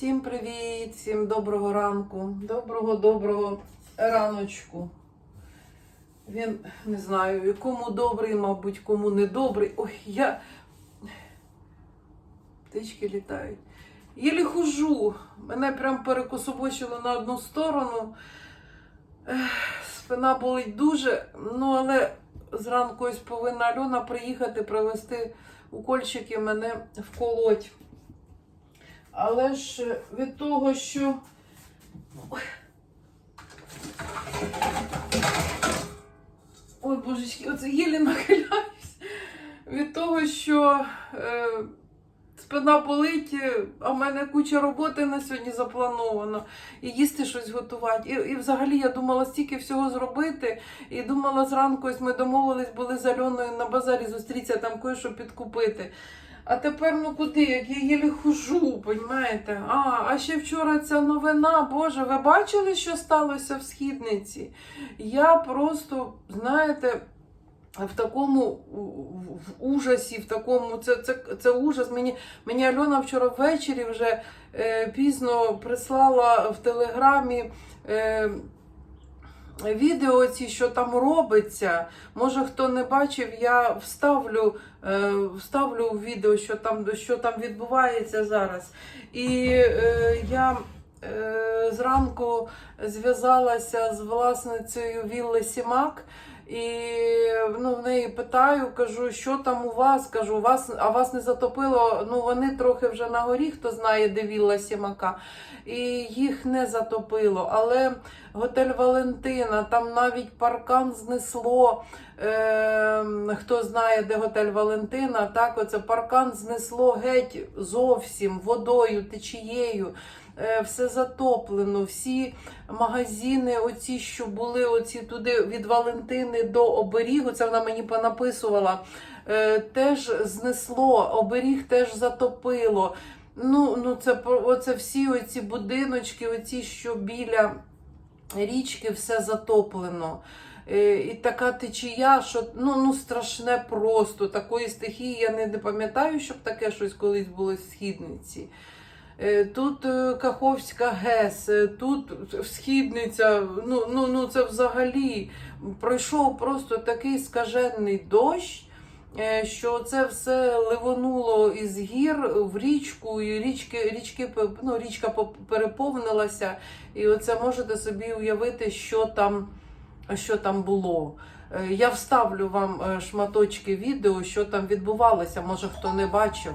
Всім привіт, всім доброго ранку, доброго доброго раночку. Він не знаю, кому добрий, мабуть, кому не добрий. Ой, я. Птички літають. Єлі хожу. Мене прям перекособочило на одну сторону. Спина болить дуже, ну але зранку ось повинна Альона приїхати, привезти укольчики мене вколоть. Але ж від того, що. Ой, божечки, оце єлі нахиляюсь. Від того, що е, спина болить, е, а в мене куча роботи на сьогодні заплановано. І їсти щось готувати. І, і взагалі я думала стільки всього зробити. І думала зранку, ось ми домовились, були з Альоною на базарі зустрітися, там кое-що підкупити. А тепер ну куди? Як я єлі хожу, понімаєте? А, а ще вчора ця новина, Боже, ви бачили, що сталося в східниці? Я просто, знаєте, в такому в ужасі, в такому, це, це, це ужас. Мені, мені Альона вчора ввечері вже е, пізно прислала в телеграмі. Е, Відео ці, що там робиться, може хто не бачив, я вставлю, е, вставлю у відео, що там, що там відбувається зараз. І е, я е, зранку зв'язалася з власницею Вілли Сімак. І ну, в неї питаю, кажу, що там у вас? Кажу, у вас, а вас не затопило? Ну вони трохи вже на горі, хто знає, де вілла Сімака, і їх не затопило. Але готель Валентина, там навіть паркан знесло. Е, хто знає, де готель Валентина, так оце паркан знесло геть зовсім водою, течією. Е, Все затоплено, всі магазини, оці, що були оці туди від Валентини до оберігу, це вона мені понаписувала, е, теж знесло, оберіг теж затопило. Ну, ну це оце всі оці будиночки, оці, що біля річки, все затоплено. Е, І така течія, що ну, ну страшне просто. Такої стихії я не, пам'ятаю, щоб таке щось колись було в східниці. Е, Тут е, Каховська ГЕС, тут східниця. Ну, ну, ну це взагалі пройшов просто такий скажений дощ, що це все ливонуло із гір в річку, і річки, річки, п- ну, річка поп- переповнилася. І оце можете собі уявити, що там, що там було. Е, Я вставлю вам е, шматочки відео, що там відбувалося, може хто не бачив.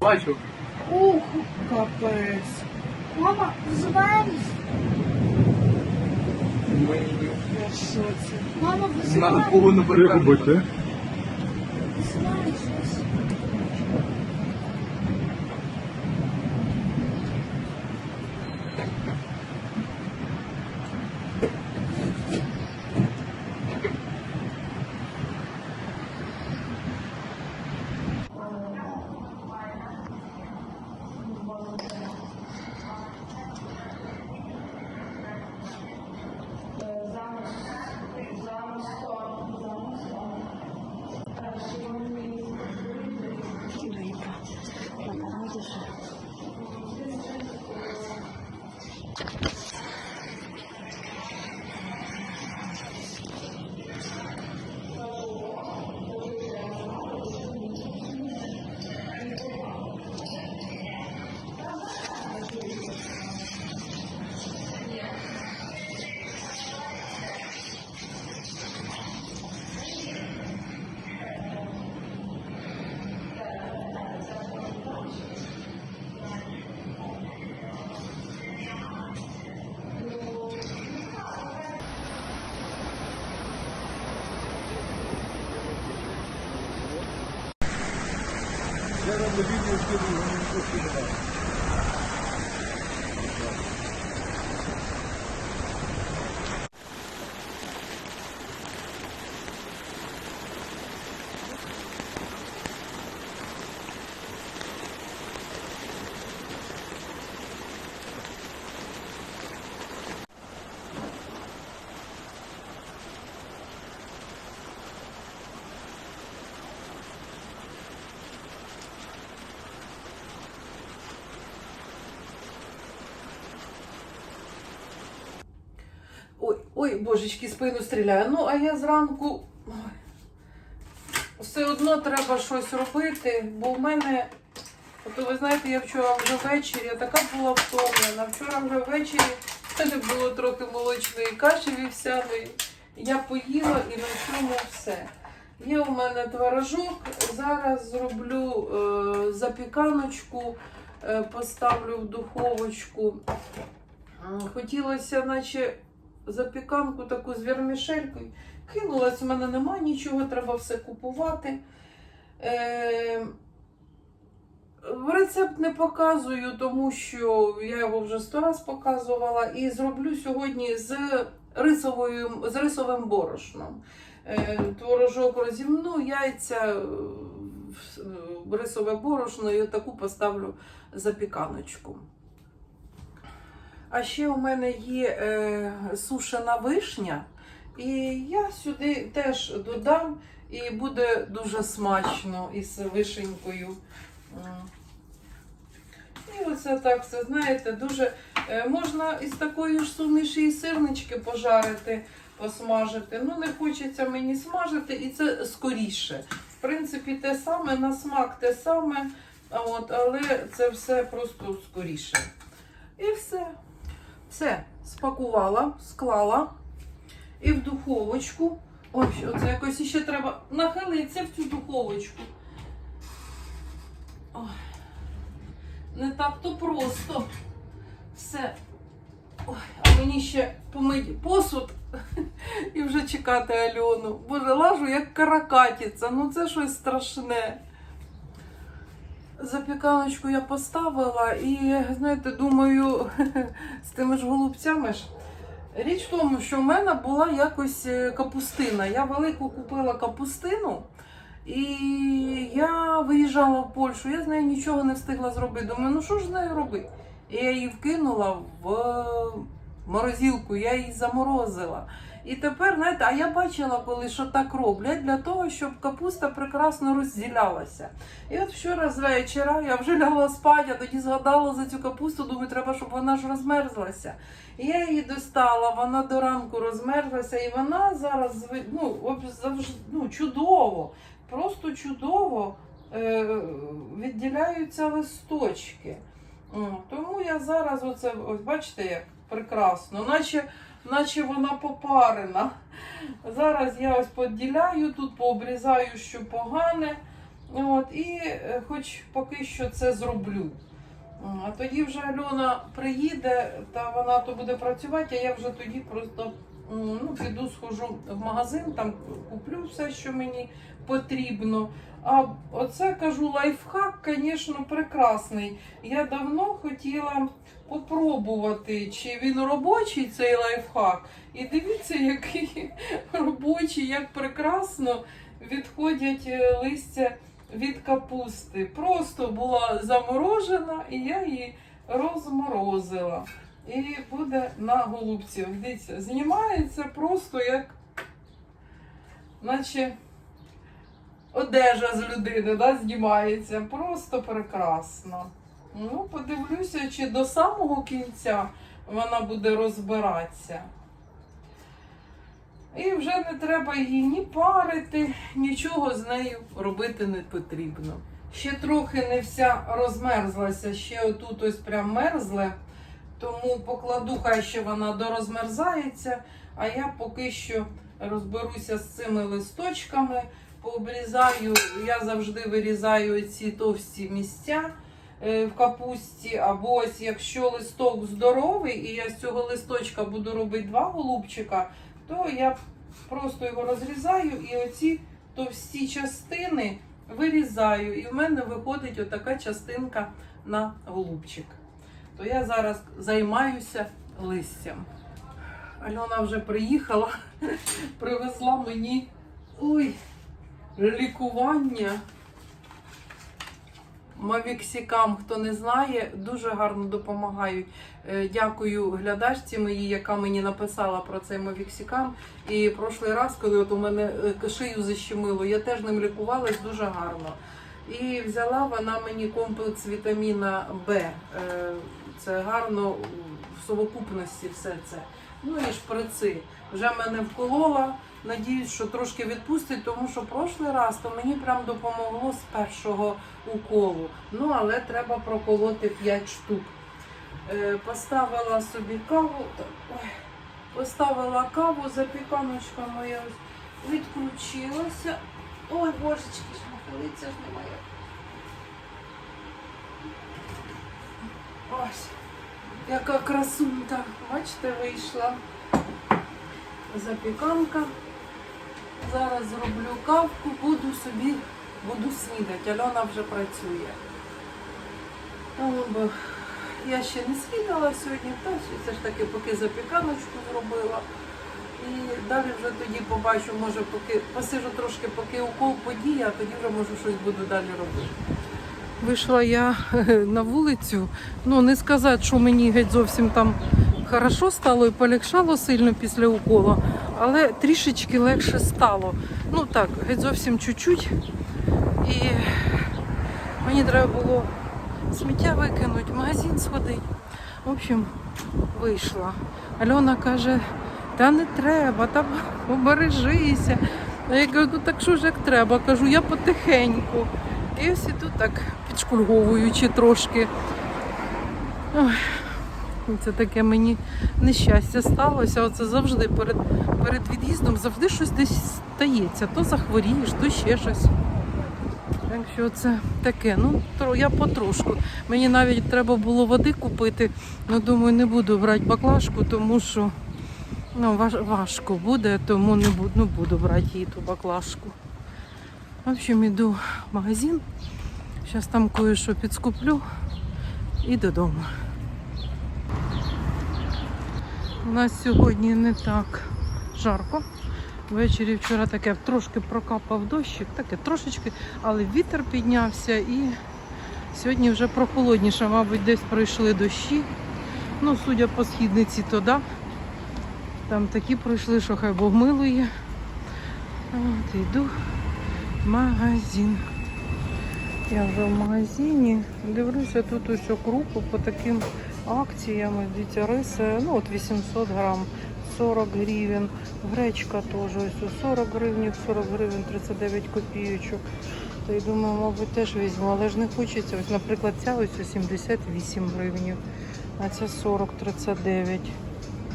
Бачу. Ух, капець. Мама, вызываемся? Я в шоці. Мама, Надо вызываемся? повинно Як Thanks. Відео, скидую, вони не скидаю. Ой, божечки, спину стріляє. Ну, а я зранку. Ой, все одно треба щось робити, бо в мене. Ото ви знаєте, я вчора вже ввечері, я така була втомлена. Вчора вже ввечері в мене було трохи молочної каші вівсяної. Я поїла і на цьому все. Є у мене творожок. Зараз зроблю е, запіканочку, е, поставлю в духовочку. Хотілося, наче запіканку таку з вермішелькою. Кинулась, у мене немає нічого, треба все купувати. Е, Рецепт не показую, тому що я його вже сто раз показувала. І зроблю сьогодні з, рисовою, з рисовим борошном. Е, Творожок розімну, яйця, е, в- е, рисове борошно і таку поставлю запіканочку. А ще у мене є е, сушена вишня, і я сюди теж додам, і буде дуже смачно із вишенькою. І оце так все, знаєте, дуже е, можна із такої ж суміші сирнички пожарити, посмажити. Ну, не хочеться мені смажити, і це скоріше. В принципі, те саме, на смак те саме, от, але це все просто скоріше. І все. Все, спакувала, склала і в духовочку. Ой, оце якось ще треба нахилитися в цю духовочку. Ой, не так то просто. Все. Ой, а мені ще помити посуд і вже чекати Альону. Боже, лажу як каракатиця. Ну це щось страшне. Запіканочку я поставила і, знаєте, думаю, з тими ж голубцями ж. Річ в тому, що в мене була якось е, капустина. Я велику купила капустину, і я виїжджала в Польщу, я з нею нічого не встигла зробити. Думаю, ну що ж з нею робити? І я її вкинула в морозилку, я її заморозила. І тепер, знаєте, а я бачила, коли що так роблять для того, щоб капуста прекрасно розділялася. І от вчора з вечора я вже лягла спати, а тоді згадала за цю капусту, думаю, треба, щоб вона ж розмерзлася. І я її достала, вона до ранку розмерзлася, і вона зараз ну, завжди, ну, чудово, просто чудово е, відділяються листочки. Тому я зараз оце, ось бачите, як прекрасно, наче, наче вона попарена. Зараз я ось поділяю, тут пообрізаю, що погане. От, і е, хоч поки що це зроблю. А тоді вже Альона приїде, та вона то буде працювати, а я вже тоді просто ну, піду схожу в магазин, там куплю все, що мені потрібно. А оце кажу, лайфхак, звісно, прекрасний. Я давно хотіла попробувати, чи він робочий цей лайфхак. І дивіться, який робочий, як прекрасно відходять е, листя від капусти. Просто була заморожена, і я її розморозила. І буде на голубці. Дивіться, знімається просто як, наче одежа з людини, да, знімається. Просто прекрасно. Ну, подивлюся, чи до самого кінця вона буде розбиратися. І вже не треба її ні парити, нічого з нею робити не потрібно. Ще трохи не вся розмерзлася, ще отут ось прям мерзле, тому покладу, хай ще вона дорозмерзається, а я поки що розберуся з цими листочками, пообрізаю, я завжди вирізаю ці товсті місця е, в капусті, або ось якщо листок здоровий, і я з цього листочка буду робити два голубчика, то я просто його розрізаю і оці товсті частини вирізаю. І в мене виходить отака частинка на голубчик. То я зараз займаюся листям. Альона вже приїхала, привезла мені ой, лікування. Мавіксікам, хто не знає, дуже гарно допомагають. Е, Дякую глядачці моїй, яка мені написала про цей Мавіксікам. І прошлий раз, коли от у мене е, шию защемило, я теж ним лікувалась дуже гарно. І взяла вона мені комплекс вітаміна Б. Це гарно в совокупності все це. Ну і шприци. Вже мене вколола. Надіюсь, що трошки відпустить, тому що прошлий раз то мені прям допомогло з першого уколу. Ну, але треба проколоти 5 штук. Е, поставила собі каву. ой, Поставила каву, запіканочка моя відключилася. Ой, божечки, ж нахилиться ж немає. Ось, яка красунька. Бачите, вийшла запіканка. Зараз зроблю кавку, буду собі, буду снідати. Альона вже працює. Тому я ще не снідала сьогодні, та все ж таки поки запіканочку зробила. І далі вже тоді побачу, може, поки посижу трошки, поки укол подіє, а тоді вже можу щось буду далі робити. Вийшла я на вулицю. Ну, не сказати, що мені геть зовсім там хорошо стало і полегшало сильно після уколу, але трішечки легше стало. Ну так, геть зовсім чуть-чуть. І мені треба було сміття викинути, магазин сходити. В общем, вийшла. Альона каже, та не треба, там обережися. А я кажу, «Ну, так що ж як треба? Кажу, я потихеньку. І ось іду так підшкульговуючи трошки. Ой, це таке мені нещастя сталося. Оце завжди перед, перед від'їздом завжди щось десь стається. То захворієш, то ще щось. Так що це таке. Ну, я потрошку. Мені навіть треба було води купити. Ну, думаю, не буду брати баклажку, тому що ну, важ- важко буде, тому не буду, ну, буду брати її ту баклажку. В общем, іду в магазин. Зараз там кое-що підскуплю і додому. У нас сьогодні не так жарко. Ввечері вчора таке трошки прокапав дощик, таке трошечки, але вітер піднявся і сьогодні вже прохолодніше, мабуть, десь пройшли дощі. Ну, судя по східниці, то да. Там такі пройшли, що хай Бог милує. От йду в магазин. Я вже в магазині. Дивлюся, тут ось крупу по таким акціям. Дивіться, риси, ну от 800 грам, 40 гривень. Гречка теж ось 40 гривень, 40 гривень 39 копійочок. То я думаю, мабуть, теж візьму, але ж не хочеться. Ось, наприклад, ця ось 78 гривень, а ця 40-39.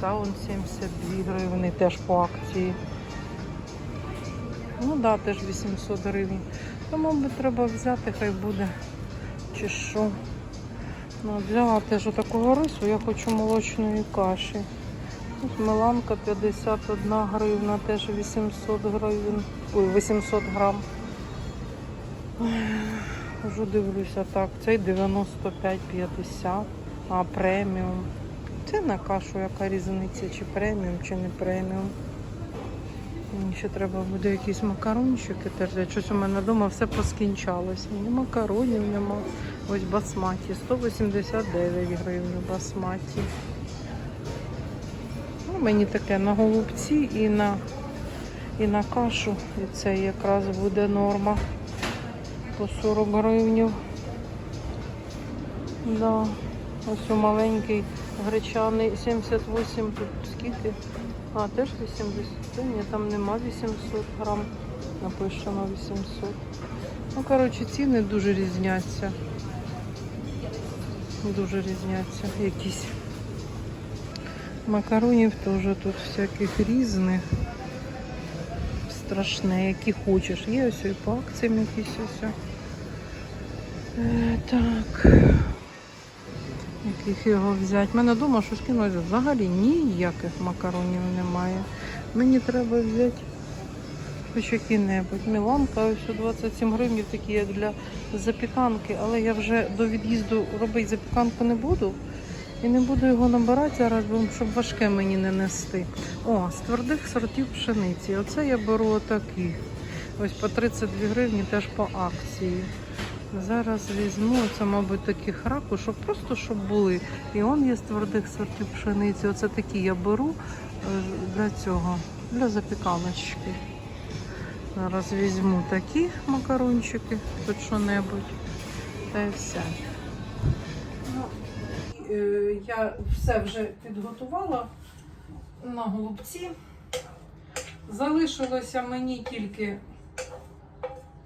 Та он 72 гривні теж по акції. Ну так, да, теж 800 гривень. То, мабуть, треба взяти, хай буде. Чи що. Ну, для теж такого рису я хочу молочної каші. Тут меланка 51 гривна, теж 800 гривень. Ой, 800 грам. Вже дивлюся так. Цей 95,50, а преміум. Це на кашу, яка різниця, чи преміум, чи не преміум. Мені ще треба буде якісь макарончики теж. Щось у мене вдома все поскінчалось. Ні макаронів нема. Ось басматі. 189 гривень басматі. Ну, мені таке на голубці і на, і на кашу. І це якраз буде норма. По 40 гривень. Да. Ось у маленький гречаний 78 тут скільки? А, теж 80. Та ні, там нема 800 грам. Напишемо 800. Ну, коротше, ціни дуже різняться. Дуже різняться якісь. Макаронів теж тут всяких різних. Страшне, які хочеш. Є ось і по акціям якісь ось. Е, так. Яких його взяти? Мене вдома кинулося. Взагалі ніяких макаронів немає. Мені треба взяти хоч які-небудь. Міланка, ось 27 гривень такі як для запіканки, але я вже до від'їзду робити запіканку не буду. І не буду його набирати зараз, щоб важке мені не нести. О, з твердих сортів пшениці. Оце я беру отакі. Ось по 32 гривні теж по акції. Зараз візьму, це, мабуть, таких ракушок, просто щоб були. І он є з твердих сортів пшениці. Оце такі я беру е, для цього, для запіканочки. Зараз візьму такі макарончики, хоч що-небудь. Та й все. Ну, е, я все вже підготувала. на голубці. Залишилося мені тільки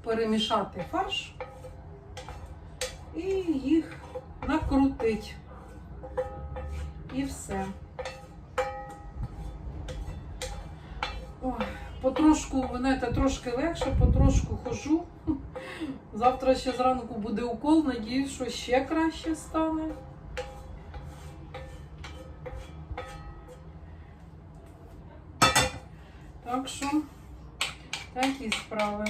перемішати фарш і їх накрутити. І все. Ой, потрошку, знаєте, трошки легше, потрошку хожу. Завтра ще зранку буде укол, надіюсь, що ще краще стане. Так що такі справи.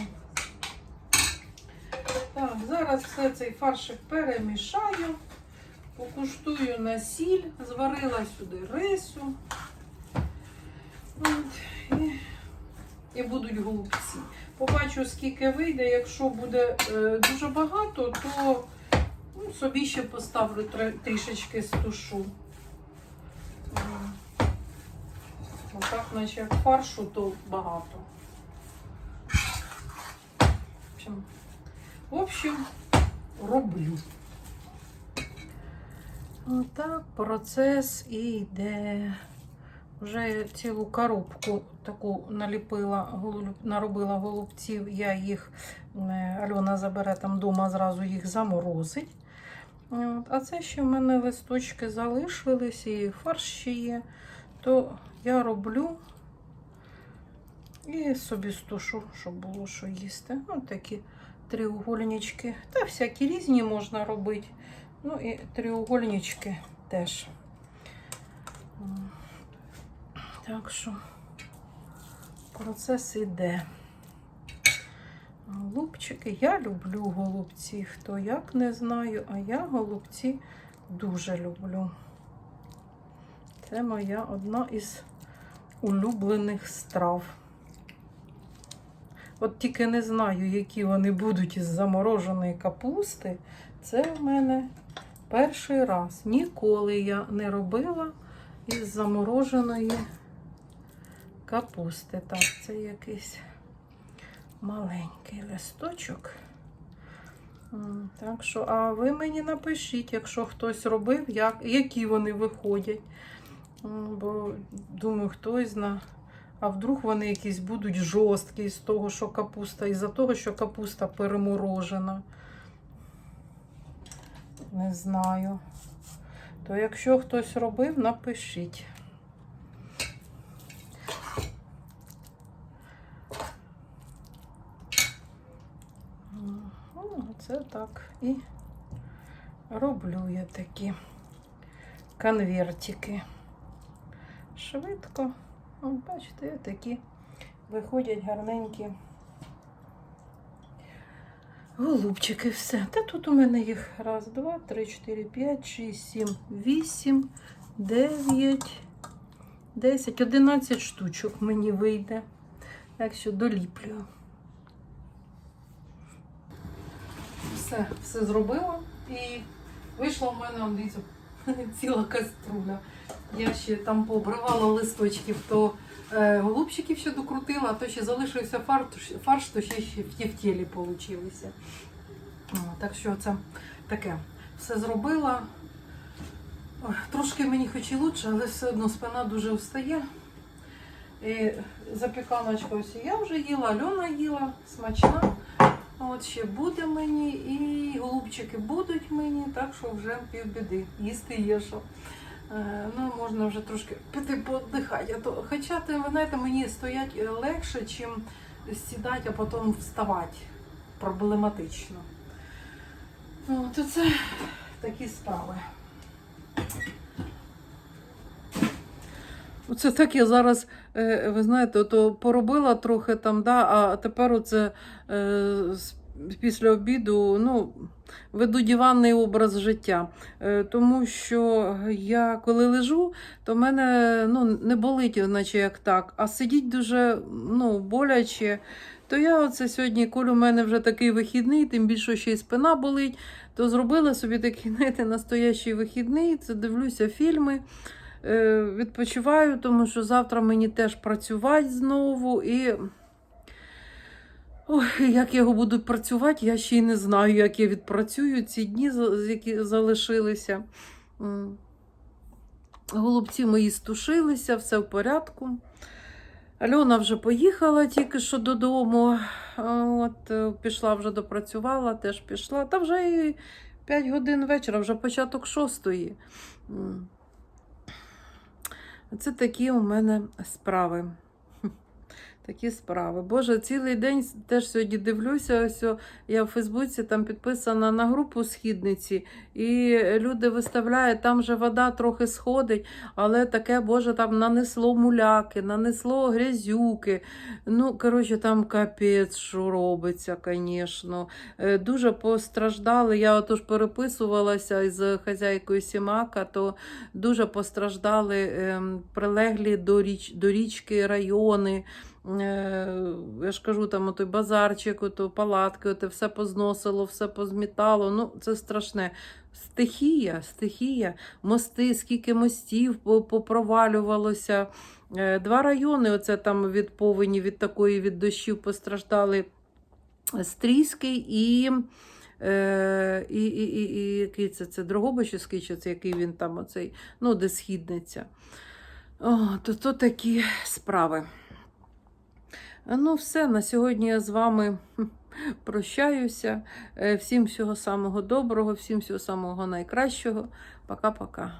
Так, зараз все цей фаршик перемішаю, покуштую на сіль, зварила сюди рису. От, і, і будуть голубці. Побачу, скільки вийде. Якщо буде е, дуже багато, то ну, собі ще поставлю тр- трішечки стушу. Отак, наче як фаршу, то багато. В в общем, роблю. Отак процес і йде. Вже цілу коробку таку наліпила, наробила голубців. Я їх, Альона забере там вдома, зразу їх заморозить. А це ще в мене листочки залишились і фарш ще є. То я роблю і собі стушу, щоб було що їсти. Ось такі треугольнички. Та всякі різні можна робити. Ну і треугольнички теж. Так що процес іде. Голубчики, я люблю голубці. Хто як не знаю, а я голубці дуже люблю. Це моя одна із улюблених страв. От тільки не знаю, які вони будуть із замороженої капусти. Це в мене перший раз. Ніколи я не робила із замороженої капусти. Так, це якийсь маленький листочок. Так що, а ви мені напишіть, якщо хтось робив, як, які вони виходять. Бо думаю, хтось зна. А вдруг вони якісь будуть жорсткі з того, що капуста, із-за того, що капуста переморожена. Не знаю. То якщо хтось робив, напишіть. Це так. І роблю я такі конвертики. Швидко. О, бачите, такі виходять гарненькі голубчики. Все. Та тут у мене їх раз, два, три, чотири, п'ять, шість, сім, вісім, дев'ять, десять, одинадцять штучок мені вийде. Так що доліплюю. Все, все зробила і вийшла в мене, дивіться, ціла каструля. Я ще там пообривала листочків, то е, голубчиків ще докрутила, а то ще залишився фарш, фарш то ще, ще в тілі получилися. Так що це таке. Все зробила. Трошки мені хоч і лучше, але все одно спина дуже встає. І запіканочка ось я вже їла, Альона їла, смачна. От ще буде мені, і голубчики будуть мені, так що вже півбіди. Їсти є що. Е, Ну, можна вже трошки піти то, хоча, ви знаєте, мені стоять легше, чим сідати, а потім вставати. Проблематично. Ну, то це такі справи. Оце так я зараз, е, ви знаєте, ото поробила трохи там, да, а тепер оце е, після обіду ну, веду диванний образ життя. Е, тому що я коли лежу, то в мене ну, не болить, наче як так, а сидіть дуже ну, боляче. То я оце сьогодні, коли у мене вже такий вихідний, тим більше ще й спина болить, то зробила собі такий, знаєте, настоящий вихідний. Це дивлюся фільми. Е, відпочиваю, тому що завтра мені теж працювати знову. І Ой, як я його буду працювати, я ще й не знаю, як я відпрацюю ці дні, які залишилися. Голубці мої стушилися, все в порядку. Альона вже поїхала тільки що додому. От, е, пішла вже допрацювала, теж пішла. Та вже і 5 годин вечора, вже початок шостої. Це такі у мене справи. Такі справи. Боже, цілий день теж сьогодні дивлюся. Ось я в Фейсбуці там підписана на групу східниці, і люди виставляють, там же вода трохи сходить, але таке, Боже, там нанесло муляки, нанесло грязюки. Ну, коротше, там капець, що робиться, звісно. Е, Дуже постраждали. Я отож переписувалася із хазяйкою Сімака, то дуже постраждали ем, прилеглі до, річ, до річки райони. Е, Я ж кажу, там отой базарчик, ото палатки, ото все позносило, все позмітало. Ну, це страшне. Стихія, стихія, мости, скільки мостів попровалювалося. Е, Два райони, оце там від повені, від такої від дощів постраждали Стрійський і. Е, і, і, і, і який це, це Дрогобичівський, чи це який він там оцей, ну, де східниця. О, то, то такі справи. Ну, все, на сьогодні я з вами прощаюся. Е, Всім всього самого доброго, всім всього самого найкращого. Пока-пока.